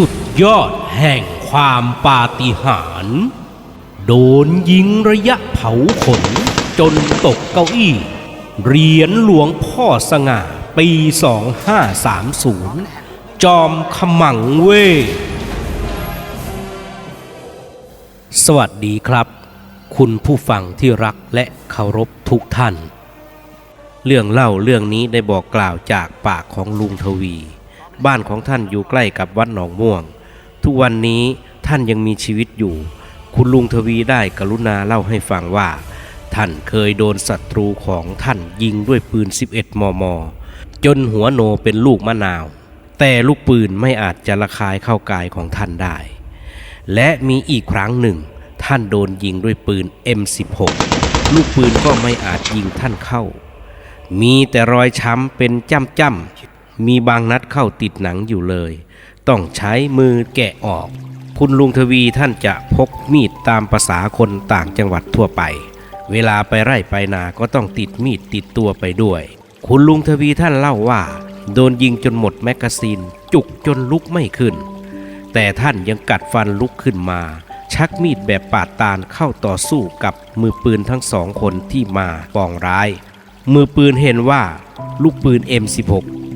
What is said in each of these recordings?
สุดยอดแห่งความปาฏิหาริย์โดนยิงระยะเผาขน จนตกเก้าอี้ เหรียญหลวงพ่อสง่าปี 2530 จอมขมังเว สวัสดีครับ คุณผู้ฟังที่รักและเคารพทุกท่าน เรื่องเล่าเรื่องนี้ได้บอกกล่าวจากปากของลุงทวี บ้านของท่านอยู่ใกล้กับวัดหนองม่วง ทุกวันนี้ท่านยังมีชีวิตอยู่ คุณลุงทวีได้กรุณาเล่าให้ฟังว่า ท่านเคยโดนศัตรูของท่านยิงด้วยปืน 11 มม จนหัวโนเป็นลูกมะนาว แต่ลูกปืนไม่อาจจะระคายเข้ากายของท่านได้ และมีอีกครั้งหนึ่ง ท่านโดนยิงด้วยปืน M16 ลูกปืนก็ไม่อาจยิงท่านเข้า มีแต่รอยช้ำเป็นจ้ำจ้ำ มีบางนัดเข้าติดหนังอยู่เลย ต้องใช้มือแกะออก คุณลุงทวีท่านจะพกมีดตามภาษาคนต่างจังหวัดทั่วไป เวลาไปไร่ไปนาก็ต้องติดมีดติดตัวไปด้วย คุณลุงทวีท่านเล่าว่า โดนยิงจนหมดแมกกาซีน จุกจนลุกไม่ขึ้น แต่ท่านยังกัดฟันลุกขึ้นมาชักมีดแบบปาดตาลเข้าต่อสู้กับมือปืนทั้งสองคนที่มาปองร้าย มือปืนเห็นว่า ลูกปืน M16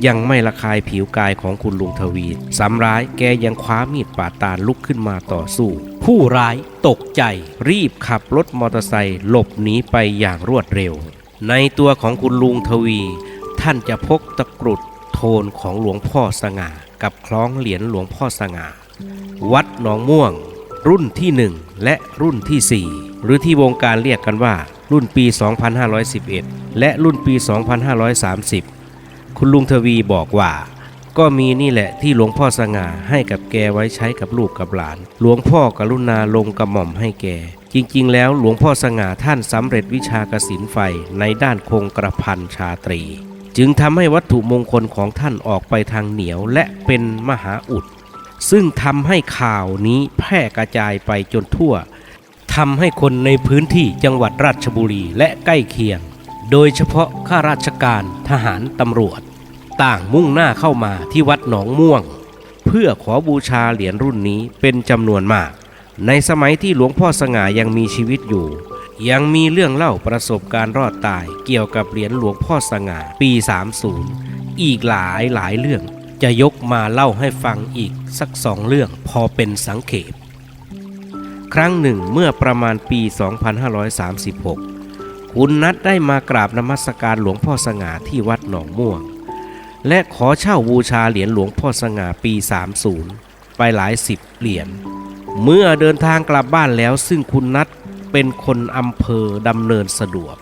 ยังไม่ระคายผิวกายของคุณลุงทวีสำร้ายแกยังคว้ามีดปาดตาลลุกขึ้นมาต่อสู้ ผู้ร้ายตกใจ รีบขับรถมอเตอร์ไซค์หลบหนีไปอย่างรวดเร็ว ในตัวของคุณลุงทวี ท่านจะพกตะกรุดโทนของหลวงพ่อสง่า กับคล้องเหรียญหลวงพ่อสง่า วัดหนองม่วง รุ่นที่1และรุ่นที่4หรือที่วงการเรียกกันว่ารุ่นปี 2511 และรุ่นปี 2530 คุณลุงทวีบอกว่า ก็มีนี่แหละที่หลวงพ่อสง่าให้กับแกไว้ใช้กับลูกกับหลาน หลวงพ่อกรุณาลงกระหม่อมให้แก จริงๆ แล้วหลวงพ่อสง่าท่านสำเร็จวิชากสินไฟในด้านคงกระพันชาตรี จึงทำให้วัตถุมงคลของท่านออกไปทางเหนียวและเป็นมหาอุด ซึ่งทำให้ข่าวนี้แพร่กระจายไปจนทั่วทำให้คนในพื้นที่จังหวัดราชบุรีและใกล้เคียง โดยเฉพาะข้าราชการทหารตำรวจ ต่างมุ่งหน้าเข้ามาที่วัดหนองม่วง เพื่อขอบูชาเหรียญรุ่นนี้เป็นจำนวนมาก ในสมัยที่หลวงพ่อสง่ายังมีชีวิตอยู่ ยังมีเรื่องเล่าประสบการณ์รอดตายเกี่ยวกับเหรียญหลวงพ่อสง่าปี 30 อีกหลายหลายเรื่อง จะยกมาเล่าให้ฟังอีกสักสองเรื่องพอเป็นสังเขปครั้งหนึ่งเมื่อประมาณปี 2536 คุณนัดได้มากราบนมัสการหลวงพ่อสง่าที่วัดหนองม่วง และขอเช่าบูชาเหรียญหลวงพ่อสง่าปี 30 ไปหลายสิบเหรียญ เมื่อเดินทางกลับบ้านแล้วซึ่งคุณนัดเป็นคนอำเภอดำเนินสะดวก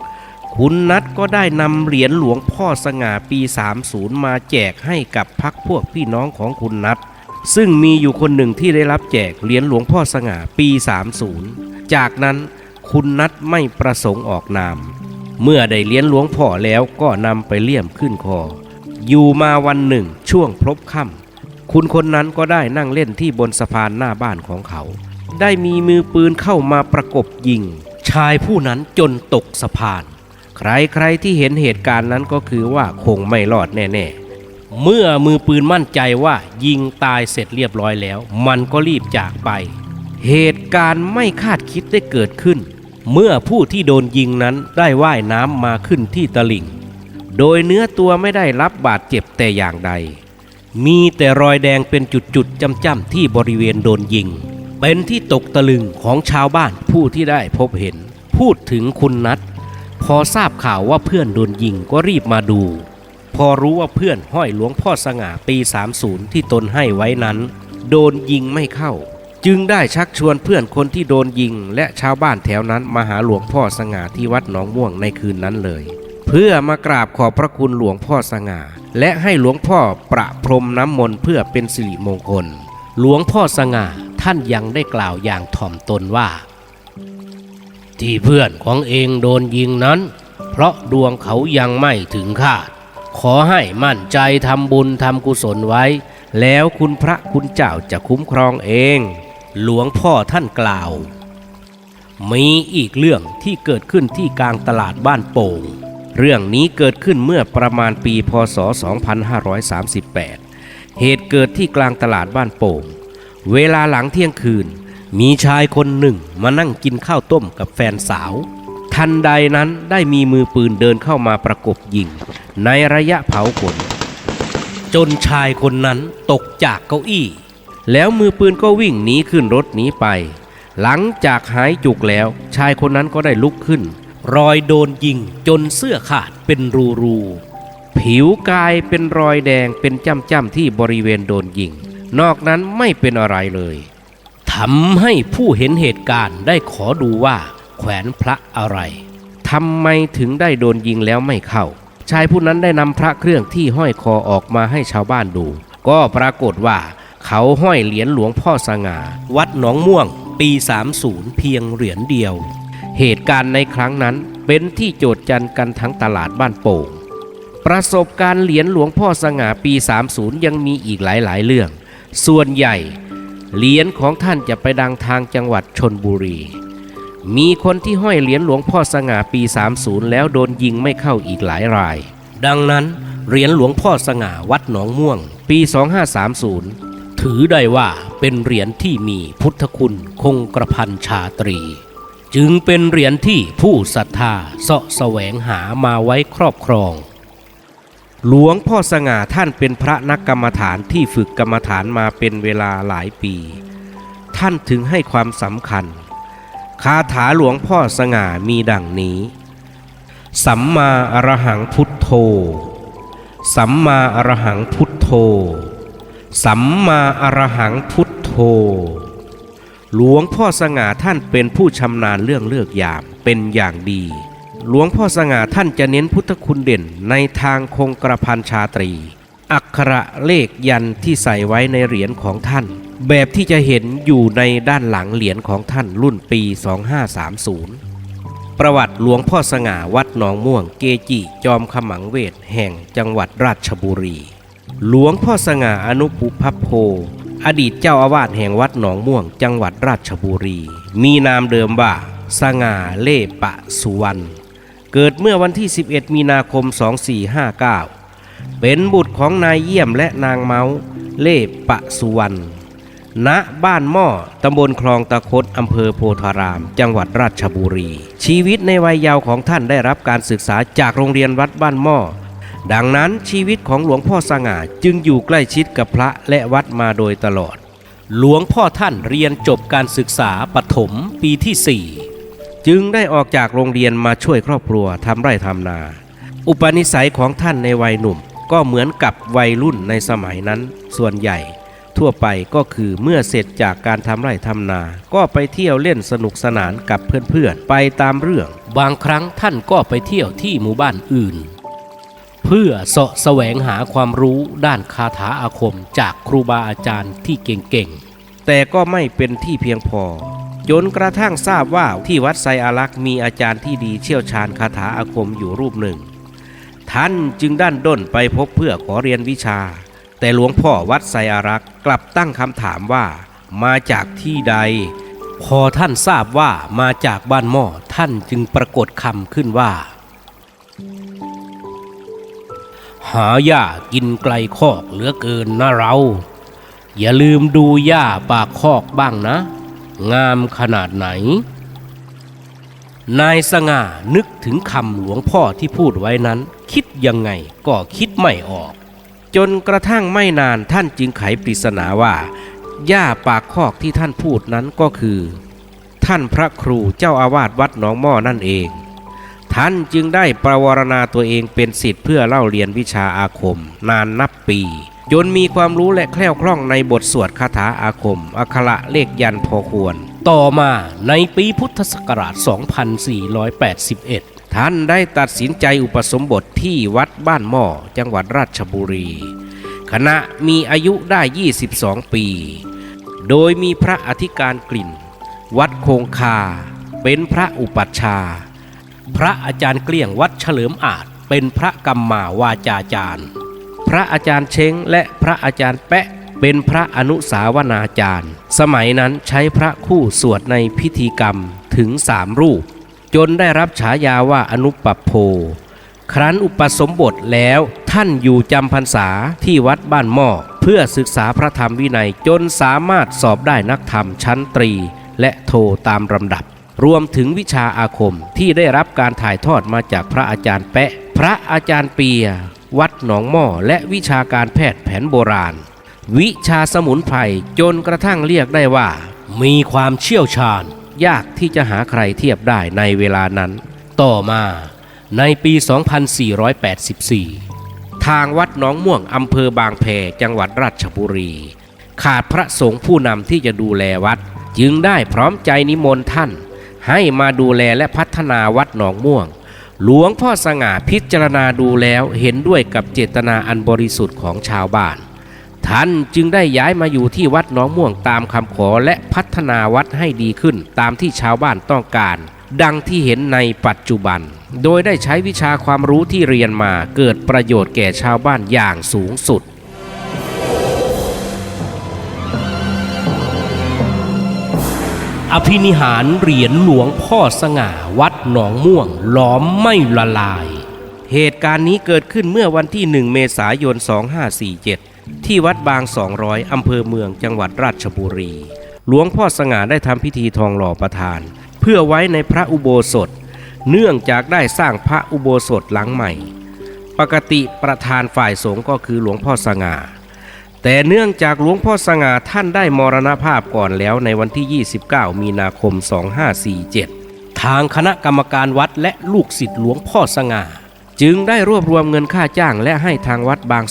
คุณนัทก็ได้นำเหรียญหลวงพ่อสง่าปี 30 มาแจกให้กับพักพวกพี่น้องของคุณนัทซึ่งมีอยู่คนหนึ่งที่ได้รับแจกเหรียญหลวงพ่อสง่าปี 30 จากนั้นคุณนัทไม่ประสงค์ออกนาม เมื่อได้เหรียญหลวงพ่อแล้วก็นำไปเลี่ยมขึ้นคอ อยู่มาวันหนึ่งช่วงพลบค่ำคุณคนนั้นก็ได้นั่งเล่นที่บนสะพานหน้าบ้านของเขา ได้มีมือปืนเข้ามาประกบยิง ชายผู้นั้นจนตกสะพาน ใครๆที่เห็นเหตุการณ์นั้นก็คือว่าคงไม่รอดแน่ ๆเมื่อมือปืนมั่นใจว่ายิงตายเสร็จเรียบร้อยแล้ว มันก็รีบจากไป เหตุการณ์ไม่คาดคิดได้เกิดขึ้น เมื่อผู้ที่โดนยิงนั้นได้ว่ายน้ำมาขึ้นที่ตลิ่ง โดยเนื้อตัวไม่ได้รับบาดเจ็บแต่อย่างใด มีแต่รอยแดงเป็นจุดๆจ้ำๆที่บริเวณโดนยิง เป็นที่ตกตะลึงของชาวบ้านผู้ที่ได้พบเห็น พูดถึงคุณนัทพอทราบข่าวว่าเพื่อนโดนยิงก็รีบมาดู พอรู้ว่าเพื่อนห้อยหลวงพ่อสง่าปี 30 ที่ตนให้ไว้นั้น โดนยิงไม่เข้า จึงได้ชักชวนเพื่อนคนที่โดนยิง และชาวบ้านแถวนั้นมาหาหลวงพ่อสง่าที่วัดหนองม่วงในคืนนั้นเลย เพื่อมากราบขอบพระคุณหลวงพ่อสง่า และให้หลวงพ่อประพรมน้ำมนต์เพื่อเป็นสิริมงคล หลวงพ่อสง่าท่านยังได้กล่าวอย่างถ่อมตนว่า ที่เพื่อนของเองโดนยิงนั้น เพราะดวงเขายังไม่ถึงคาด ขอให้มั่นใจทำบุญทำกุศลไว้ แล้วคุณพระคุณเจ้าจะคุ้มครองเอง หลวงพ่อท่านกล่าว มีอีกเรื่องที่เกิดขึ้นที่กลางตลาดบ้านโป่ง เรื่องนี้เกิดขึ้นเมื่อประมาณปีพศ 2538 เหตุเกิดที่กลางตลาดบ้านโป่ง เวลาหลังเที่ยงคืน มีชายคนหนึ่งมานั่งกินข้าวต้มกับแฟนสาว ทันใดนั้นได้มีมือปืนเดินเข้ามาประกบยิง ในระยะเผาขน จนชายคนนั้นตกจากเก้าอี้ แล้วมือปืนก็วิ่งหนีขึ้นรถหนีไป หลังจากหายจุกแล้วชายคนนั้นก็ได้ลุกขึ้น รอยโดนยิงจนเสื้อขาดเป็นรูรูๆผิวกายเป็นรอยแดงเป็นจ้ำๆที่บริเวณโดนยิง นอกนั้นไม่เป็นอะไรเลยทำให้ผู้เห็นเหตุการณ์ได้ขอดูว่าแขวนพระอะไรทำไมถึงได้โดนยิงแล้วไม่เข้า ชายผู้นั้นได้นำพระเครื่องที่ห้อยคอออกมาให้ชาวบ้านดู ก็ปรากฏว่า เขาห้อยเหรียญหลวงพ่อสง่า วัดหนองม่วง ปี 30 เพียงเหรียญเดียว เหตุการณ์ในครั้งนั้นเป็นที่โจทย์จันกันทั้งตลาดบ้านโป่ง ประสบการณ์เหรียญหลวงพ่อสง่าปี 30 ยังมีอีกหลายๆ เรื่อง ส่วนใหญ่เหรียญของท่านจะไปดังทางจังหวัดชนบุรี มีคนที่ห้อยเหรียญหลวงพ่อสง่าปี 30 แล้วโดนยิงไม่เข้าอีกหลายราย ดังนั้นเหรียญหลวงพ่อสง่าวัดหนองม่วง ปี 2530 ถือได้ว่าเป็นเหรียญที่มีพุทธคุณคงกระพันชาตรี จึงเป็นเหรียญที่ผู้ศรัทธาเสาะแสวงหามาไว้ครอบครอง หลวงพ่อสง่าท่านเป็นพระนักกรรมฐานที่ฝึกกรรมฐานมาเป็นเวลาหลายปี ท่านถึงให้ความสำคัญ คาถาหลวงพ่อสง่ามีดังนี้ สัมมาอรหังพุทโธ สัมมาอรหังพุทโธ สัมมาอรหังพุทโธ หลวงพ่อสง่าท่านเป็นผู้ชำนาญเรื่องเลือกยามเป็นอย่างดี หลวงพ่อสง่าท่านจะเน้นพุทธคุณเด่นในทางคงกระพันชาตรี อักขระเลขยันที่ใส่ไว้ในเหรียญของท่าน แบบที่จะเห็นอยู่ในด้านหลังเหรียญของท่านรุ่นปี 2530 ประวัติหลวงพ่อสง่าวัดหนองม่วงเกจิจอมขมังเวทแห่งจังหวัดราชบุรี หลวงพ่อสง่าอนุปุพพโพ อดีตเจ้าอาวาสแห่งวัดหนองม่วง จังหวัดราชบุรี มีนามเดิมว่า สง่าเล่ปะสุวรรณเกิดเมื่อวันที่ 11 มีนาคม 2459 เป็นบุตรของนายเยี่ยมและนางเมาเล่ปะสุวรรณณบ้านหม้อตำบลคลองตะคดอำเภอโพธาราม จังหวัดราชบุรี ชีวิตในวัยเยาว์ของท่านได้รับการศึกษาจากโรงเรียนวัดบ้านหม้อ ดังนั้นชีวิตของหลวงพ่อสง่าจึงอยู่ใกล้ชิดกับพระและวัดมาโดยตลอด หลวงพ่อท่านเรียนจบการศึกษาปฐมปีที่ 4 จึงได้ออกจากโรงเรียนมาช่วยครอบครัวทำไร่ทำนา อุปนิสัยของท่านในวัยหนุ่ม ก็เหมือนกับวัยรุ่นในสมัยนั้น ส่วนใหญ่ ทั่วไปก็คือเมื่อเสร็จจากการทำไร่ทำนา ก็ไปเที่ยวเล่นสนุกสนานกับเพื่อนๆไปตามเรื่อง บางครั้งท่านก็ไปเที่ยวที่หมู่บ้านอื่น เพื่อเสาะแสวงหาความรู้ด้านคาถาอาคมจากครูบาอาจารย์ที่เก่งๆ แต่ก็ไม่เป็นที่เพียงพอ จนกระทั่งทราบว่าที่วัดไซอารักษ์มีอาจารย์ที่ดีเชี่ยวชาญคาถาอาคมอยู่รูปหนึ่ง ท่านจึงด้านด้นไปพบเพื่อขอเรียนวิชา แต่หลวงพ่อวัดไซอารักษ์กลับตั้งคำถามว่า มาจากที่ใด พอท่านทราบว่ามาจากบ้านหม้อท่านจึงปรากฏคำขึ้นว่า หาหญ้ากินไกลคอกเหลือเกินนะเรา อย่าลืมดูหญ้าปากคอกบ้างนะ งามขนาดไหน นายสง่านึกถึงคำหลวงพ่อที่พูดไว้นั้น คิดยังไงก็คิดไม่ออก จนกระทั่งไม่นานท่านจึงไขปริศนาว่าหญ้าปากคอกที่ท่านพูดนั้นก็คือ ท่านพระครูเจ้าอาวาสวัดหนองหม้อนั่นเอง ท่านจึงได้ประวรณาตัวเองเป็นศิษย์เพื่อเล่าเรียนวิชาอาคม นานนับปีจนมีความรู้และแคล่วคล่องในบทสวดคาถาอาคม อักขระเลขยันพอควร ต่อมาในปีพุทธศักราช 2481 ท่านได้ตัดสินใจอุปสมบทที่วัดบ้านหม้อจังหวัดราชบุรีขณะมีอายุได้ 22 ปี โดยมีพระอธิการกลิ่น วัดคงคา เป็นพระอุปัชฌาย์ พระอาจารย์เกลี้ยงวัดเฉลิมอาจเป็นพระกรรมมาวาจาจารย์ พระอาจารย์เช้งและพระอาจารย์แปะเป็นพระอนุสาวนาจารย์ สมัยนั้นใช้พระคู่สวดในพิธีกรรมถึงสามรูป จนได้รับฉายาว่าอนุปปโพ ครั้นอุปสมบทแล้วท่านอยู่จำพรรษาที่วัดบ้านหม้อเพื่อศึกษาพระธรรมวินัยจนสามารถสอบได้นักธรรมชั้นตรีและโทตามลำดับ รวมถึงวิชาอาคมที่ได้รับการถ่ายทอดมาจากพระอาจารย์แปะ พระอาจารย์เปีย วัดหนองหม้อและวิชาการแพทย์แผนโบราณ วิชาสมุนไพรจนกระทั่งเรียกได้ว่า มีความเชี่ยวชาญ ยากที่จะหาใครเทียบได้ในเวลานั้น ต่อมาในปี 2484 ทางวัดหนองม่วงอำเภอบางแพจังหวัดราชบุรี ขาดพระสงฆ์ผู้นำที่จะดูแลวัด จึงได้พร้อมใจนิมนต์ท่าน ให้มาดูแลและพัฒนาวัดหนองม่วง หลวงพ่อสง่าพิจารณาดูแล้วเห็นด้วยกับเจตนาอันบริสุทธิ์ของชาวบ้าน ท่านจึงได้ย้ายมาอยู่ที่วัดหนองม่วงตามคำขอและพัฒนาวัดให้ดีขึ้นตามที่ชาวบ้านต้องการ ดังที่เห็นในปัจจุบัน โดยได้ใช้วิชาความรู้ที่เรียนมาเกิดประโยชน์แก่ชาวบ้านอย่างสูงสุด อภินิหารเหรียญหลวงพ่อสง่าวัดหนองม่วงหลอมไม่ละลาย เหตุการณ์นี้เกิดขึ้นเมื่อวันที่ 1 เมษายน 2547 ที่วัดบาง 200 อำเภอเมืองจังหวัดราชบุรี หลวงพ่อสง่าได้ทำพิธีทองหล่อประธาน เพื่อไว้ในพระอุโบสถ เนื่องจากได้สร้างพระอุโบสถหลังใหม่ ปกติประธานฝ่ายสงฆ์ก็คือหลวงพ่อสง่า แต่เนื่องจากหลวงพ่อสง่าท่านได้มรณภาพก่อนแล้วในวันที่ 29 มีนาคม 2547 ทางคณะกรรมการวัดและลูกศิษย์หลวงพ่อสง่า จึงได้รวบรวมเงินค่าจ้างและให้ทางวัดบาง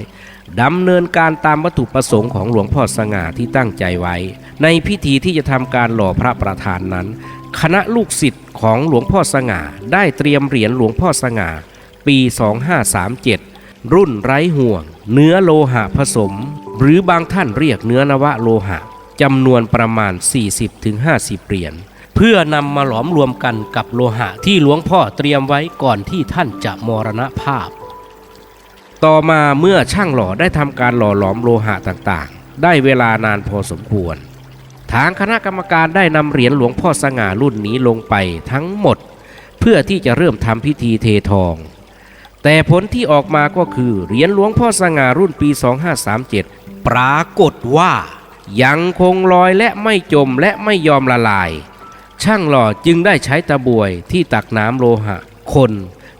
200 ดำเนินการตามวัตถุประสงค์ของหลวงพ่อสง่าที่ตั้งใจไว้ ในพิธีที่จะทำการหล่อพระประธานนั้น คณะลูกศิษย์ของหลวงพ่อสง่าได้เตรียมเหรียญหลวงพ่อสง่า ปี 2537 รุ่นไร้ห่วง เนื้อโลหะผสม หรือบางท่านเรียกเนื้อนวะโลหะจำนวนประมาณ 40-50 เหรียญเพื่อนำมาหลอมรวมกันกับโลหะที่หลวงพ่อเตรียมไว้ก่อนที่ท่านจะมรณภาพ ต่อมาเมื่อช่างหล่อได้ทำการหล่อหลอมโลหะต่างๆ ได้เวลานานพอสมควร ทางคณะกรรมการได้นำเหรียญหลวงพ่อสง่ารุ่นนี้ลงไปทั้งหมด เพื่อที่จะเริ่มทำพิธีเททอง แต่ผลที่ออกมาก็คือเหรียญหลวงพ่อสง่ารุ่นปี 2537 ปรากฏว่า ยังคงลอยและไม่จมและไม่ยอมละลาย ช่างหล่อจึงได้ใช้ตะบวยที่ตักน้ำโลหะ คน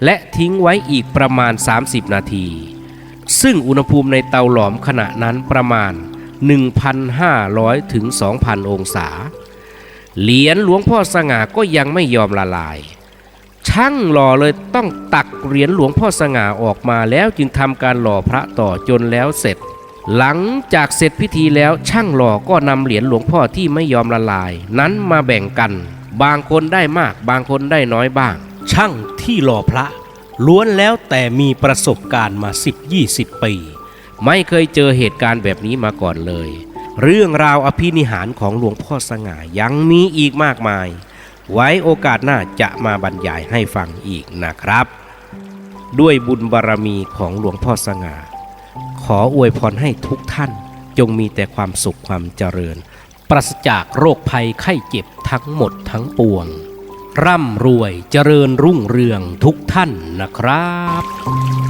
และทิ้งไว้อีกประมาณ 30 นาที ซึ่งอุณหภูมิในเตาหลอมขณะนั้นประมาณ 1,500 ถึง 2,000 องศา เหรียญหลวงพ่อสง่าก็ยังไม่ยอมละลาย ช่างหล่อเลยต้องตักเหรียญหลวงพ่อสง่าออกมาแล้วจึงทำการหล่อพระต่อจนแล้วเสร็จ หลังจากเสร็จพิธีแล้วช่างหล่อก็นำเหรียญหลวงพ่อที่ไม่ยอมละลาย นั้นมาแบ่งกัน บางคนได้มาก บางคนได้น้อยบ้าง ช่างที่หล่อพระ ล้วนแล้วแต่มีประสบการณ์มา 10-20 ปี ไม่เคยเจอเหตุการณ์แบบนี้มาก่อนเลย เรื่องราวอภินิหารของหลวงพ่อสง่ายังมีอีกมากมาย ไว้โอกาสหน้าจะมาบรรยายให้ฟังอีกนะครับ ด้วยบุญบารมีของหลวงพ่อสง่า ขออวยพรให้ทุกท่านจงมีแต่ความสุขความเจริญ ปราศจากโรคภัยไข้เจ็บทั้งหมดทั้งปวง ร่ำรวยเจริญรุ่งเรืองทุกท่านนะครับ